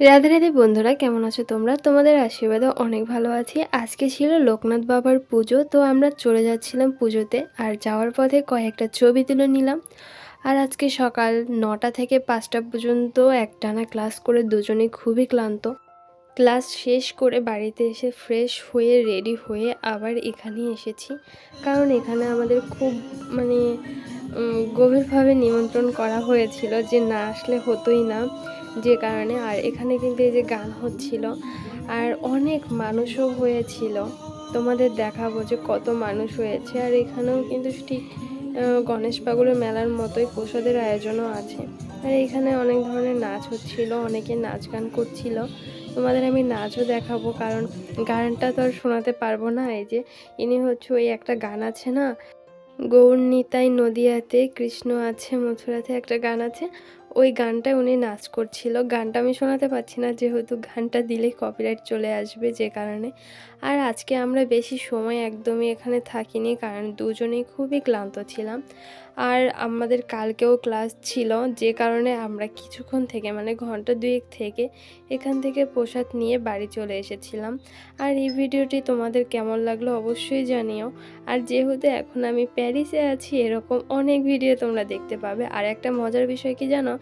রাধে রাধে বন্ধুরা, কেমন আছো তোমরা? তোমাদের আশীর্বাদে অনেক ভালো আছি। আজকে ছিল লোকনাথ বাবার পুজো, তো আমরা চলে যাচ্ছিলাম পুজোতে আর যাওয়ার পথে কয়েকটা ছবি তুলে নিলাম। আর আজকে সকাল নটা থেকে পাঁচটা পর্যন্ত একটানা ক্লাস করে দুজনেই খুবই ক্লান্ত। ক্লাস শেষ করে বাড়িতে এসে ফ্রেশ হয়ে রেডি হয়ে আবার এখানে এসেছি। কারণ এখানে আমাদের খুব মানে গভীরভাবে নিমন্ত্রণ করা হয়েছিল যে না আসলে হতোই না যে কারণে। আর এখানে কিন্তু এই যে গান হচ্ছিল, আর অনেক মানুষও হয়েছিল। তোমাদের দেখাবো যে কত মানুষ হয়েছে। আর এখানেও কিন্তু ঠিক গণেশ পাগলের মেলার মতোই প্রসাদের আয়োজনও আছে। আর এখানে অনেক ধরনের নাচ হচ্ছিল, অনেকে নাচ গান করছিল। তোমাদের আমি নাচও দেখাবো, কারণ গানটা তো আর শোনাতে পারব না। এই যে ইনি হচ্ছে ওই একটা গান আছে না গৌর নিতাই নদিয়াতে কৃষ্ণ আছে, মথুরাতে একটা গান আছে। ওই গানটায় উনি নাচ করছিল। গানটা আমি শোনাতে পারছি না, যেহেতু গানটা দিলেই কপিরাইট চলে আসবে যে কারণে। আর আজকে আমরা বেশি সময় একদমই এখানে থাকিনি, কারণ দুজনেই খুবই ক্লান্ত ছিলাম। আর আমাদের কালকেও ক্লাস ছিল, যে কারণে আমরা কিছুক্ষণ থেকে মানে ঘণ্টা দুয়েক থেকে এখান থেকে প্রসাদ নিয়ে বাড়ি চলে এসেছিলাম। আর এই ভিডিওটি তোমাদের কেমন লাগল অবশ্যই জানিও। আর যেহেতু এখন আমি প্যারিসে আছি, এরকম অনেক ভিডিও তোমরা দেখতে পাবে। আর একটা মজার বিষয় কি জানো?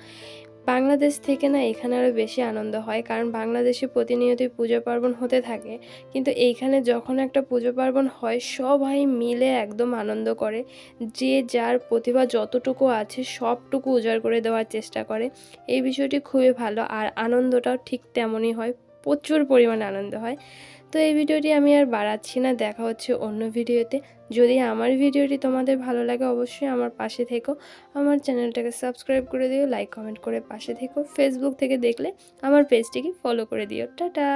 বাংলাদেশ থেকে না এখানে আরও বেশি আনন্দ হয়, কারণ বাংলাদেশে প্রতিনিয়তই পুজো পার্বণ হতে থাকে। কিন্তু এইখানে যখন একটা পুজো পার্বণ হয়, সবাই মিলে একদম আনন্দ করে। যে যার প্রতিভা যতটুকু আছে, সবটুকু উজাড় করে দেওয়ার চেষ্টা করে। এই বিষয়টি খুবই ভালো, আর আনন্দটাও ঠিক তেমনই হয়। প্রচুর পরিমাণে আনন্দ হয়। তো এই ভিডিওটি আমি আর বাড়াচ্ছি না, দেখা হচ্ছে অন্য ভিডিওতে। যদি আমার ভিডিওটি তোমাদের ভালো লাগে অবশ্যই আমার পাশে থেকো। আমার চ্যানেলটাকে সাবস্ক্রাইব করে দিও, লাইক, কমেন্ট করে পাশে থেকো। ফেসবুক থেকে দেখলে আমার পেজটিকে ফলো করে দিও। টাটা!